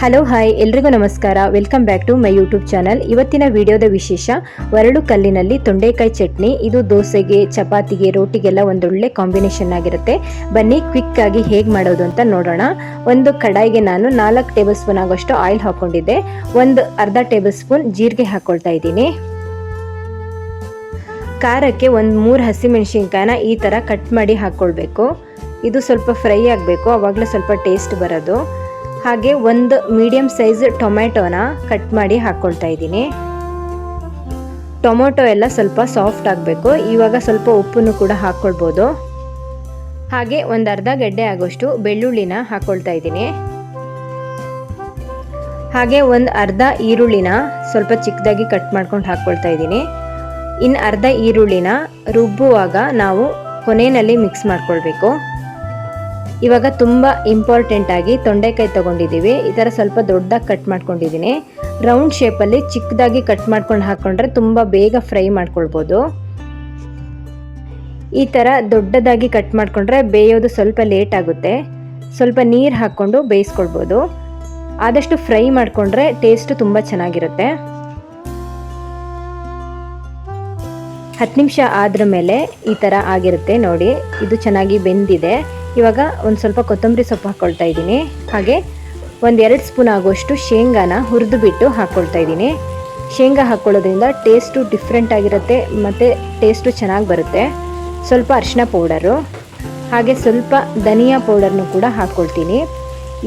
Hello hi ಎಲ್ರಿಗೂ ನಮಸ್ಕಾರ. Welcome back to my YouTube channel ಇವತ್ತಿನ ವಿಡಿಯೋದ ವಿಶೇಷ ಒರಳು ಕಲ್ಲಿನಲ್ಲಿ ತೊಂಡೆಕಾಯಿ ಚಟ್ನಿ, ಇದು ದೋಸೆಗೆ, ಚಪಾತಿಗೆ, ರೋಟಿಗೆಲ್ಲ ಒಂದೊಳ್ಳೆ ಕಾಂಬಿನೇಷನ್ ಆಗಿರುತ್ತೆ. ಬನ್ನಿ ಕ್ವಿಕ್ ಆಗಿ ಹೇಗೆ ಮಾಡೋದು ಅಂತ ನೋಡೋಣ. ಒಂದು ಕಡಾಯಿಗೆ ನಾನು ನಾಲ್ಕು ಟೇಬಲ್ ಸ್ಪೂನ್ ಆಗೋಷ್ಟು ಆಯಿಲ್ ಹಾಕೊಂಡಿದ್ದೆ ಒಂದು ಅರ್ಧ ಟೇಬಲ್ ಸ್ಪೂನ್ ಜೀರಿಗೆ ಹಾಕೊಳ್ತಾ ಇದ್ದೀನಿ. ಖಾರಕ್ಕೆ ಒಂದು ಮೂರು ಹಸಿಮೆಣಸಿನ್ಕಾಯನ್ನ ಈ ಥರ ಕಟ್ ಮಾಡಿ ಹಾಕ್ಕೊಳ್ಬೇಕು ಇದು ಸ್ವಲ್ಪ ಫ್ರೈ ಆಗಬೇಕು. ಆವಾಗಲೇ ಸ್ವಲ್ಪ ಟೇಸ್ಟ್ ಬರೋದು. ಹಾಗೆ ಒಂದು ಮೀಡಿಯಮ್ ಸೈಜ್ ಟೊಮ್ಯಾಟೋನ ಕಟ್ ಮಾಡಿ ಹಾಕ್ಕೊಳ್ತಾ ಇದ್ದೀನಿ. ಟೊಮೊಟೊ ಎಲ್ಲ ಸ್ವಲ್ಪ ಸಾಫ್ಟ್ ಆಗಬೇಕು. ಇವಾಗ ಸ್ವಲ್ಪ ಉಪ್ಪನ್ನು ಕೂಡ ಹಾಕ್ಕೊಳ್ಬೋದು ಹಾಗೆ ಒಂದು ಅರ್ಧ ಗಡ್ಡೆ ಆಗೋಷ್ಟು ಬೆಳ್ಳುಳ್ಳಿನ ಹಾಕ್ಕೊಳ್ತಾ ಇದ್ದೀನಿ. ಹಾಗೆ ಒಂದು ಅರ್ಧ ಈರುಳ್ಳಿನ ಸ್ವಲ್ಪ ಚಿಕ್ಕದಾಗಿ ಕಟ್ ಮಾಡ್ಕೊಂಡು ಹಾಕ್ಕೊಳ್ತಾ ಇದ್ದೀನಿ. ಇನ್ನು ಅರ್ಧ ಈರುಳ್ಳಿನ ರುಬ್ಬುವಾಗ ನಾವು ಕೊನೆಯಲ್ಲಿ ಮಿಕ್ಸ್ ಮಾಡ್ಕೊಳ್ಬೇಕು. ಇವಾಗ ತುಂಬ ಇಂಪಾರ್ಟೆಂಟ್ ಆಗಿ ತೊಂಡೆಕಾಯಿ ತಗೊಂಡಿದ್ದೀವಿ. ಈ ಥರ ಸ್ವಲ್ಪ ದೊಡ್ಡದಾಗಿ ಕಟ್ ಮಾಡ್ಕೊಂಡಿದ್ದೀನಿ. ರೌಂಡ್ ಶೇಪಲ್ಲಿ ಚಿಕ್ಕದಾಗಿ ಕಟ್ ಮಾಡ್ಕೊಂಡು ಹಾಕ್ಕೊಂಡ್ರೆ ತುಂಬ ಬೇಗ ಫ್ರೈ ಮಾಡ್ಕೊಳ್ಬೋದು. ಈ ಥರ ದೊಡ್ಡದಾಗಿ ಕಟ್ ಮಾಡಿಕೊಂಡ್ರೆ ಬೇಯೋದು ಸ್ವಲ್ಪ ಲೇಟ್ ಆಗುತ್ತೆ. ಸ್ವಲ್ಪ ನೀರು ಹಾಕ್ಕೊಂಡು ಬೇಯಿಸ್ಕೊಳ್ಬೋದು. ಆದಷ್ಟು ಫ್ರೈ ಮಾಡಿಕೊಂಡ್ರೆ ಟೇಸ್ಟು ತುಂಬ ಚೆನ್ನಾಗಿರುತ್ತೆ. ಹತ್ತು ನಿಮಿಷ ಆದ್ರ ಮೇಲೆ ಈ ಥರ ಆಗಿರುತ್ತೆ ನೋಡಿ. ಇದು ಚೆನ್ನಾಗಿ ಬೆಂದಿದೆ. ಇವಾಗ ಒಂದು ಸ್ವಲ್ಪ ಕೊತ್ತಂಬರಿ ಸೊಪ್ಪು ಹಾಕ್ಕೊಳ್ತಾ ಇದ್ದೀನಿ. ಹಾಗೆ ಒಂದು ಎರಡು ಸ್ಪೂನ್ ಆಗೋಷ್ಟು ಶೇಂಗಾನ ಹುರಿದು ಬಿಟ್ಟು ಹಾಕ್ಕೊಳ್ತಾ ಇದ್ದೀನಿ. ಶೇಂಗಾ ಹಾಕ್ಕೊಳ್ಳೋದ್ರಿಂದ ಟೇಸ್ಟು ಡಿಫ್ರೆಂಟ್ ಆಗಿರುತ್ತೆ ಮತ್ತು ಟೇಸ್ಟು ಚೆನ್ನಾಗಿ ಬರುತ್ತೆ. ಸ್ವಲ್ಪ ಅರಿಶಿನ ಪೌಡರು, ಹಾಗೆ ಸ್ವಲ್ಪ ಧನಿಯಾ ಪೌಡರ್ನು ಕೂಡ ಹಾಕ್ಕೊಳ್ತೀನಿ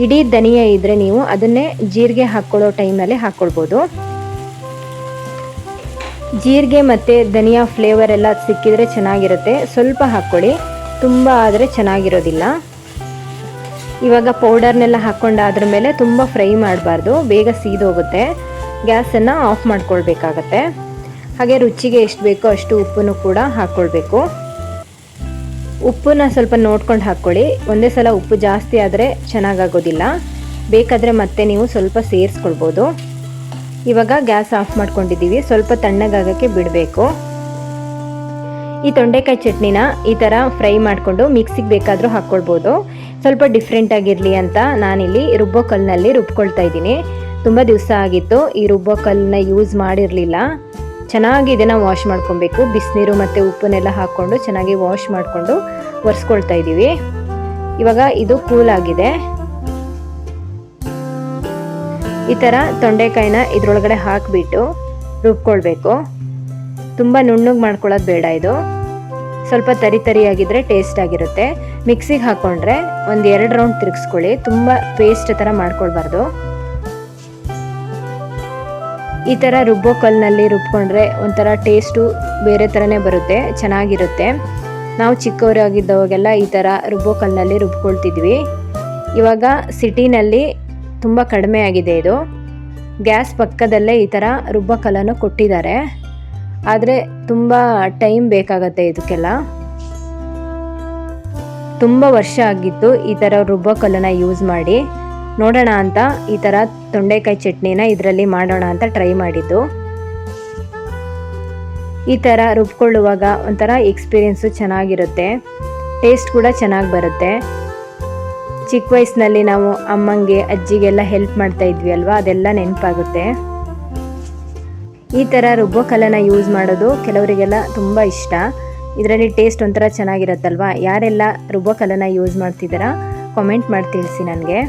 ಇಡೀ ಧನಿಯಾ ಇದ್ದರೆ ನೀವು ಅದನ್ನೇ ಜೀರಿಗೆ ಹಾಕ್ಕೊಳ್ಳೋ ಟೈಮಲ್ಲಿ ಹಾಕ್ಕೊಳ್ಬೋದು ಜೀರಿಗೆ ಮತ್ತು ಧನಿಯಾ ಫ್ಲೇವರ್ ಎಲ್ಲ ಸಿಕ್ಕಿದರೆ ಚೆನ್ನಾಗಿರುತ್ತೆ. ಸ್ವಲ್ಪ ಹಾಕ್ಕೊಳ್ಳಿ. ತುಂಬ ಆದರೆ ಚೆನ್ನಾಗಿರೋದಿಲ್ಲ. ಇವಾಗ ಪೌಡರ್ನೆಲ್ಲ ಹಾಕ್ಕೊಂಡಾದ್ರ ಮೇಲೆ ತುಂಬ ಫ್ರೈ ಮಾಡಬಾರ್ದು, ಬೇಗ ಸೀದೋಗುತ್ತೆ. ಗ್ಯಾಸನ್ನು ಆಫ್ ಮಾಡ್ಕೊಳ್ಬೇಕಾಗತ್ತೆ. ಹಾಗೆ ರುಚಿಗೆ ಎಷ್ಟು ಬೇಕೋ ಅಷ್ಟು ಉಪ್ಪನ್ನು ಕೂಡ ಹಾಕ್ಕೊಳ್ಬೇಕು ಉಪ್ಪನ್ನ ಸ್ವಲ್ಪ ನೋಡ್ಕೊಂಡು ಹಾಕ್ಕೊಳ್ಳಿ. ಒಂದೇ ಸಲ ಉಪ್ಪು ಜಾಸ್ತಿ ಆದರೆ ಚೆನ್ನಾಗಾಗೋದಿಲ್ಲ. ಬೇಕಾದರೆ ಮತ್ತೆ ನೀವು ಸ್ವಲ್ಪ ಸೇರಿಸ್ಕೊಳ್ಬೋದು. ಇವಾಗ ಗ್ಯಾಸ್ ಆಫ್ ಮಾಡ್ಕೊಂಡಿದ್ದೀವಿ. ಸ್ವಲ್ಪ ತಣ್ಣಗಾಗಕ್ಕೆ ಬಿಡಬೇಕು. ಈ ತೊಂಡೆಕಾಯಿ ಚಟ್ನಿನ ಈ ಥರ ಫ್ರೈ ಮಾಡಿಕೊಂಡು ಮಿಕ್ಸಿಗೆ ಬೇಕಾದರೂ ಹಾಕ್ಕೊಳ್ಬೋದು. ಸ್ವಲ್ಪ ಡಿಫ್ರೆಂಟ್ ಆಗಿರಲಿ ಅಂತ ನಾನಿಲ್ಲಿ ರುಬ್ಬೋ ಕಲ್ಲಿನಲ್ಲಿ ರುಬ್ಕೊಳ್ತಾ ಇದ್ದೀನಿ. ತುಂಬ ದಿವಸ ಆಗಿತ್ತು ಈ ರುಬ್ಬೋ ಕಲ್ಲನ್ನ ಯೂಸ್ ಮಾಡಿರಲಿಲ್ಲ. ಚೆನ್ನಾಗಿ ಇದನ್ನು ವಾಶ್ ಮಾಡ್ಕೊಬೇಕು. ಬಿಸಿನೀರು ಮತ್ತು ಉಪ್ಪನ್ನೆಲ್ಲ ಹಾಕ್ಕೊಂಡು ಚೆನ್ನಾಗಿ ವಾಶ್ ಮಾಡಿಕೊಂಡು ಒರೆಸ್ಕೊಳ್ತಾ ಇದ್ದೀವಿ. ಇವಾಗ ಇದು ಕೂಲ್ ಆಗಿದೆ ಈ ಥರ ತೊಂಡೆಕಾಯಿನ ಇದರೊಳಗಡೆ ಹಾಕಿಬಿಟ್ಟು ರುಬ್ಕೊಳ್ಬೇಕು. ತುಂಬ ನುಣ್ಣಗೆ ಮಾಡ್ಕೊಳ್ಳೋದು ಬೇಡ ಇದು. ಸ್ವಲ್ಪ ತರಿ ತರಿಯಾಗಿದ್ದರೆ ಟೇಸ್ಟ್ ಆಗಿರುತ್ತೆ. ಮಿಕ್ಸಿಗೆ ಹಾಕ್ಕೊಂಡ್ರೆ ಒಂದು ಎರಡು ರೌಂಡ್ ತಿರುಗಿಸ್ಕೊಳ್ಳಿ. ತುಂಬ ಪೇಸ್ಟ್ ಥರ ಮಾಡ್ಕೊಳ್ಬಾರ್ದು. ಈ ಥರ ರುಬ್ಬೋ ಕಲ್ಲಿನಲ್ಲಿ ರುಬ್ಕೊಂಡ್ರೆ ಒಂಥರ ಟೇಸ್ಟು ಬೇರೆ ಥರನೇ ಬರುತ್ತೆ, ಚೆನ್ನಾಗಿರುತ್ತೆ. ನಾವು ಚಿಕ್ಕವರಾಗಿದ್ದವಾಗೆಲ್ಲ ಈ ಥರ ರುಬ್ಬೋ ಕಲ್ಲಿನಲ್ಲಿ ರುಬ್ಕೊಳ್ತಿದ್ವಿ. ಇವಾಗ ಸಿಟಿನಲ್ಲಿ ತುಂಬ ಕಡಿಮೆ ಆಗಿದೆ ಇದು. ಗ್ಯಾಸ್ ಪಕ್ಕದಲ್ಲೇ ಈ ಥರ ರುಬ್ಬೋ ಕಲ್ಲನ್ನು ಕೊಟ್ಟಿದ್ದಾರೆ. ಆದರೆ ತುಂಬ ಟೈಮ್ ಬೇಕಾಗತ್ತೆ ಇದಕ್ಕೆಲ್ಲ. ತುಂಬ ವರ್ಷ ಆಗಿತ್ತು ಈ ಥರ ರುಬ್ಬೋ ಕಲ್ಲನ್ನು ಯೂಸ್ ಮಾಡಿ. ನೋಡೋಣ ಅಂತ ಈ ಥರ ತೊಂಡೆಕಾಯಿ ಚಟ್ನಿನ ಇದರಲ್ಲಿ ಮಾಡೋಣ ಅಂತ ಟ್ರೈ ಮಾಡಿದ್ದು. ಈ ಥರ ರುಬ್ಕೊಳ್ಳುವಾಗ ಒಂಥರ ಎಕ್ಸ್ಪೀರಿಯೆನ್ಸು ಚೆನ್ನಾಗಿರುತ್ತೆ. ಟೇಸ್ಟ್ ಕೂಡ ಚೆನ್ನಾಗಿ ಬರುತ್ತೆ. ಚಿಕ್ಕ ವಯಸ್ಸಿನಲ್ಲಿ ನಾವು ಅಮ್ಮಂಗೆ, ಅಜ್ಜಿಗೆಲ್ಲ ಹೆಲ್ಪ್ ಮಾಡ್ತಾ ಇದ್ವಿ ಅಲ್ವಾ? ಅದೆಲ್ಲ ನೆನಪಾಗುತ್ತೆ. ಈ ಥರ ರುಬ್ಬೋ ಕಲ್ಲನ್ನು ಯೂಸ್ ಮಾಡೋದು ಕೆಲವರಿಗೆಲ್ಲ ತುಂಬ ಇಷ್ಟ. ಇದರಲ್ಲಿ ಟೇಸ್ಟ್ ಒಂಥರ ಚೆನ್ನಾಗಿರುತ್ತಲ್ವಾ? ಯಾರೆಲ್ಲ ರುಬ್ಬೋ ಕಲ್ಲನ್ನು ಯೂಸ್ ಮಾಡ್ತಿದ್ದೀರಾ? ಕಾಮೆಂಟ್ ಮಾಡಿ ತಿಳಿಸಿ ನನಗೆ.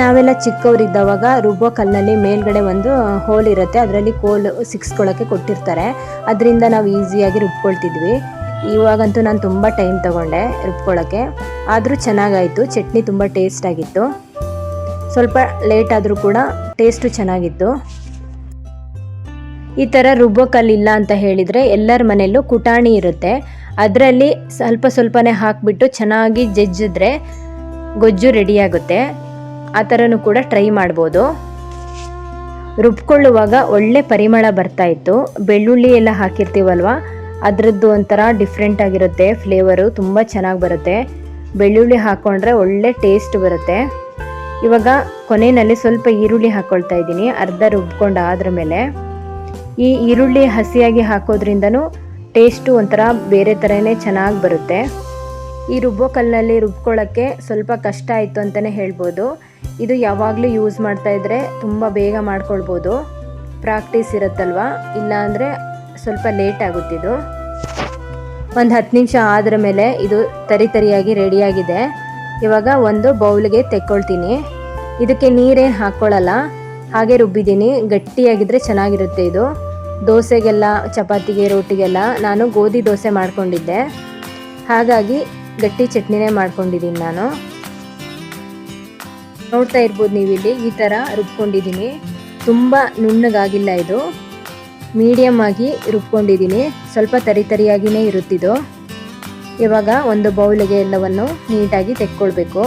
ನಾವೆಲ್ಲ ಚಿಕ್ಕವರಿದ್ದವಾಗ ರುಬ್ಬೋ ಕಲ್ಲಿನಲ್ಲಿ ಮೇಲ್ಗಡೆ ಒಂದು ಹೋಲ್ ಇರುತ್ತೆ. ಅದರಲ್ಲಿ ಕೋಲ್ ಸಿಕ್ಸ್ಕೊಳ್ಳೋಕ್ಕೆ ಕೊಟ್ಟಿರ್ತಾರೆ. ಅದರಿಂದ ನಾವು ಈಸಿಯಾಗಿ ರುಬ್ಕೊಳ್ತಿದ್ವಿ. ಇವಾಗಂತೂ ನಾನು ತುಂಬ ಟೈಮ್ ತೊಗೊಂಡೆ ರುಬ್ಕೊಳ್ಳೋಕ್ಕೆ ಆದರೂ ಚೆನ್ನಾಗಾಯಿತು. ಚಟ್ನಿ ತುಂಬ ಟೇಸ್ಟ್ ಆಗಿತ್ತು. ಸ್ವಲ್ಪ ಲೇಟ್ ಆದರೂ ಕೂಡ ಟೇಸ್ಟು ಚೆನ್ನಾಗಿತ್ತು. ಈ ಥರ ರುಬ್ಬೋಕಲ್ಲಿಲ್ಲ ಅಂತ ಹೇಳಿದರೆ ಎಲ್ಲರ ಮನೆಯಲ್ಲೂ ಕುಟಾಣಿ ಇರುತ್ತೆ. ಅದರಲ್ಲಿ ಸ್ವಲ್ಪ ಸ್ವಲ್ಪನೇ ಹಾಕಿಬಿಟ್ಟು ಚೆನ್ನಾಗಿ ಜಜ್ಜಿದ್ರೆ ಗೊಜ್ಜು ರೆಡಿಯಾಗುತ್ತೆ ಆ ಥರನೂ ಕೂಡ ಟ್ರೈ ಮಾಡ್ಬೋದು. ರುಬ್ಕೊಳ್ಳುವಾಗ ಒಳ್ಳೆ ಪರಿಮಳ ಬರ್ತಾ ಇತ್ತು. ಬೆಳ್ಳುಳ್ಳಿ ಎಲ್ಲ ಹಾಕಿರ್ತೀವಲ್ವ? ಅದರದ್ದು ಒಂಥರ ಡಿಫ್ರೆಂಟ್ ಆಗಿರುತ್ತೆ. ಫ್ಲೇವರು ತುಂಬ ಚೆನ್ನಾಗಿ ಬರುತ್ತೆ. ಬೆಳ್ಳುಳ್ಳಿ ಹಾಕ್ಕೊಂಡ್ರೆ ಒಳ್ಳೆ ಟೇಸ್ಟ್ ಬರುತ್ತೆ. ಇವಾಗ ಕೊನೆಯಲ್ಲಿ ಸ್ವಲ್ಪ ಈರುಳ್ಳಿ ಹಾಕ್ಕೊಳ್ತಾ ಇದ್ದೀನಿ. ಅರ್ಧ ರುಬ್ಕೊಂಡು ಆದ್ರ ಮೇಲೆ ಈ ಈರುಳ್ಳಿ ಹಸಿಯಾಗಿ ಹಾಕೋದ್ರಿಂದನೂ ಟೇಸ್ಟು ಒಂಥರ ಬೇರೆ ಥರನೇ ಚೆನ್ನಾಗಿ ಬರುತ್ತೆ. ಈ ರುಬ್ಬೋ ಕಲ್ಲಲ್ಲಿ ರುಬ್ಕೊಳ್ಳೋಕ್ಕೆ ಸ್ವಲ್ಪ ಕಷ್ಟ ಆಯಿತು ಅಂತಲೇ ಹೇಳ್ಬೋದು. ಇದು ಯಾವಾಗಲೂ ಯೂಸ್ ಮಾಡ್ತಾ ಇದ್ರೆ ತುಂಬ ಬೇಗ ಮಾಡ್ಕೊಳ್ಬೋದು. ಪ್ರಾಕ್ಟೀಸ್ ಇರುತ್ತಲ್ವ? ಇಲ್ಲಾಂದರೆ ಸ್ವಲ್ಪ ಲೇಟ್ ಆಗುತ್ತಿದ್ದು ಒಂದು ಹತ್ತು ನಿಮಿಷ ಆದ್ರ ಮೇಲೆ ಇದು ತರಿ ತರಿಯಾಗಿ ರೆಡಿಯಾಗಿದೆ. ಇವಾಗ ಒಂದು ಬೌಲ್ಗೆ ತೆಕ್ಕೊಳ್ತೀನಿ. ಇದಕ್ಕೆ ನೀರೇನು ಹಾಕ್ಕೊಳ್ಳಲ್ಲ ಹಾಗೆ ರುಬ್ಬಿದ್ದೀನಿ. ಗಟ್ಟಿಯಾಗಿದ್ದರೆ ಚೆನ್ನಾಗಿರುತ್ತೆ ಇದು. ದೋಸೆಗೆಲ್ಲ, ಚಪಾತಿಗೆ, ರೋಟಿಗೆಲ್ಲ ನಾನು ಗೋಧಿ ದೋಸೆ ಮಾಡ್ಕೊಂಡಿದ್ದೆ. ಹಾಗಾಗಿ ಗಟ್ಟಿ ಚಟ್ನಿನೇ ಮಾಡ್ಕೊಂಡಿದ್ದೀನಿ ನಾನು. ನೋಡ್ತಾ ಇರ್ಬೋದು ನೀವಿಲ್ಲಿ, ಈ ಥರ ರುಬ್ಕೊಂಡಿದ್ದೀನಿ. ತುಂಬ ನುಣ್ಣಗಾಗಿಲ್ಲ ಇದು. ಮೀಡಿಯಮ್ ಆಗಿ ರುಬ್ಕೊಂಡಿದ್ದೀನಿ. ಸ್ವಲ್ಪ ತರಿ ತರಿಯಾಗಿಯೇ ಇರುತ್ತಿದ್ದು ಇವಾಗ ಒಂದು ಬೌಲಿಗೆ ಎಲ್ಲವನ್ನು ನೀಟಾಗಿ ತೆಕ್ಕೊಳ್ಬೇಕು.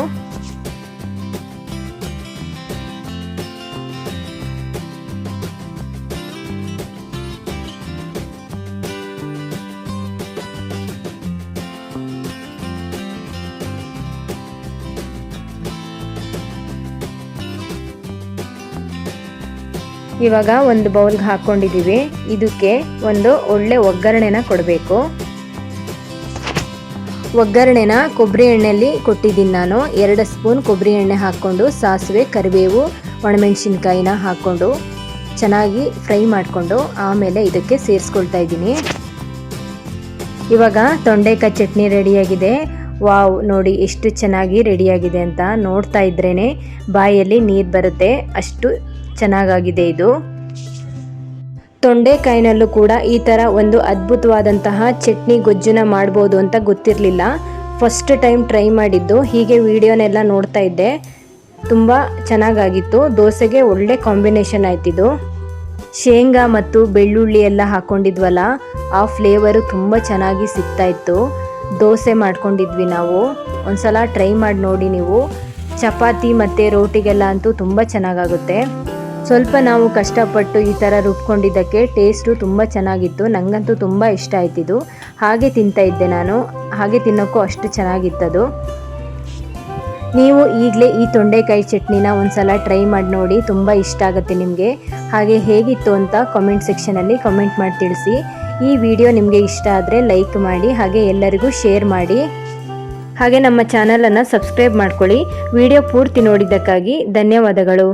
ಇವಾಗ ಒಂದು ಬೌಲ್ಗೆ ಹಾಕ್ಕೊಂಡಿದ್ದೀವಿ ಇದಕ್ಕೆ ಒಂದು ಒಳ್ಳೆ ಒಗ್ಗರಣೆನ ಕೊಡಬೇಕು. ಒಗ್ಗರಣೆನ ಕೊಬ್ಬರಿ ಎಣ್ಣೆಯಲ್ಲಿ ಕೊಟ್ಟಿದ್ದೀನಿ ನಾನು. ಎರಡು ಸ್ಪೂನ್ ಕೊಬ್ಬರಿ ಎಣ್ಣೆ ಹಾಕ್ಕೊಂಡು ಸಾಸಿವೆ, ಕರಿಬೇವು, ಒಣಮೆಣಸಿನ್ಕಾಯಿನ ಹಾಕ್ಕೊಂಡು ಚೆನ್ನಾಗಿ ಫ್ರೈ ಮಾಡಿಕೊಂಡು ಆಮೇಲೆ ಇದಕ್ಕೆ ಸೇರಿಸ್ಕೊಳ್ತಾ ಇದ್ದೀನಿ. ಇವಾಗ ತೊಂಡೆಕಾಯಿ ಚಟ್ನಿ ರೆಡಿಯಾಗಿದೆ. ವಾವ್, ನೋಡಿ ಎಷ್ಟು ಚೆನ್ನಾಗಿ ರೆಡಿಯಾಗಿದೆ ಅಂತ ನೋಡ್ತಾ ಇದ್ರೇ ಬಾಯಲ್ಲಿ ನೀರು ಬರುತ್ತೆ. ಅಷ್ಟು ಚೆನ್ನಾಗಾಗಿದೆ ಇದು. ತೊಂಡೆಕಾಯಿನಲ್ಲೂ ಕೂಡ ಈ ಥರ ಒಂದು ಅದ್ಭುತವಾದಂತಹ ಚಟ್ನಿ ಗೊಜ್ಜುನ ಮಾಡ್ಬೋದು ಅಂತ ಗೊತ್ತಿರಲಿಲ್ಲ. ಫಸ್ಟ್ ಟೈಮ್ ಟ್ರೈ ಮಾಡಿದ್ದು. ಹೀಗೆ ವಿಡಿಯೋನೆಲ್ಲ ನೋಡ್ತಾ ಇದ್ದೆ. ತುಂಬ ಚೆನ್ನಾಗಾಗಿತ್ತು. ದೋಸೆಗೆ ಒಳ್ಳೆ ಕಾಂಬಿನೇಷನ್ ಆಯ್ತಿದ್ದು ಶೇಂಗಾ ಮತ್ತು ಬೆಳ್ಳುಳ್ಳಿ ಎಲ್ಲ ಹಾಕ್ಕೊಂಡಿದ್ವಲ್ಲ ಆ ಫ್ಲೇವರು ತುಂಬ ಚೆನ್ನಾಗಿ ಸಿಗ್ತಾ ಇತ್ತು. ದೋಸೆ ಮಾಡ್ಕೊಂಡಿದ್ವಿ ನಾವು. ಒಂದ್ಸಲ ಟ್ರೈ ಮಾಡಿ ನೋಡಿ ನೀವು. ಚಪಾತಿ ಮತ್ತು ರೋಟಿಗೆಲ್ಲ ಅಂತೂ ತುಂಬ ಚೆನ್ನಾಗಾಗುತ್ತೆ. ಸ್ವಲ್ಪ ನಾವು ಕಷ್ಟಪಟ್ಟು ಈ ಥರ ರುಬ್ಕೊಂಡಿದ್ದಕ್ಕೆ ಟೇಸ್ಟು ತುಂಬ ಚೆನ್ನಾಗಿತ್ತು. ನನಗಂತೂ ತುಂಬ ಇಷ್ಟ ಆಯ್ತಿದ್ದು ಹಾಗೆ ತಿಂತಾ ಇದ್ದೆ ನಾನು. ಹಾಗೆ ತಿನ್ನೋಕ್ಕೂ ಅಷ್ಟು ಚೆನ್ನಾಗಿತ್ತದು. ನೀವು ಈಗಲೇ ಈ ತೊಂಡೆಕಾಯಿ ಚಟ್ನಿನ ಒಂದ್ಸಲ ಟ್ರೈ ಮಾಡಿ ನೋಡಿ, ತುಂಬ ಇಷ್ಟ ಆಗುತ್ತೆ ನಿಮಗೆ. ಹಾಗೆ ಹೇಗಿತ್ತು ಅಂತ ಕಾಮೆಂಟ್ ಸೆಕ್ಷನಲ್ಲಿ ಕಮೆಂಟ್ ಮಾಡಿ ತಿಳಿಸಿ. ಈ ವಿಡಿಯೋ ನಿಮಗೆ ಇಷ್ಟ ಆದರೆ ಲೈಕ್ ಮಾಡಿ, ಹಾಗೆ ಎಲ್ಲರಿಗೂ ಶೇರ್ ಮಾಡಿ. ಹಾಗೆ ನಮ್ಮ ಚಾನಲನ್ನು ಸಬ್ಸ್ಕ್ರೈಬ್ ಮಾಡ್ಕೊಳ್ಳಿ. ವಿಡಿಯೋ ಪೂರ್ತಿ ನೋಡಿದ್ದಕ್ಕಾಗಿ ಧನ್ಯವಾದಗಳು.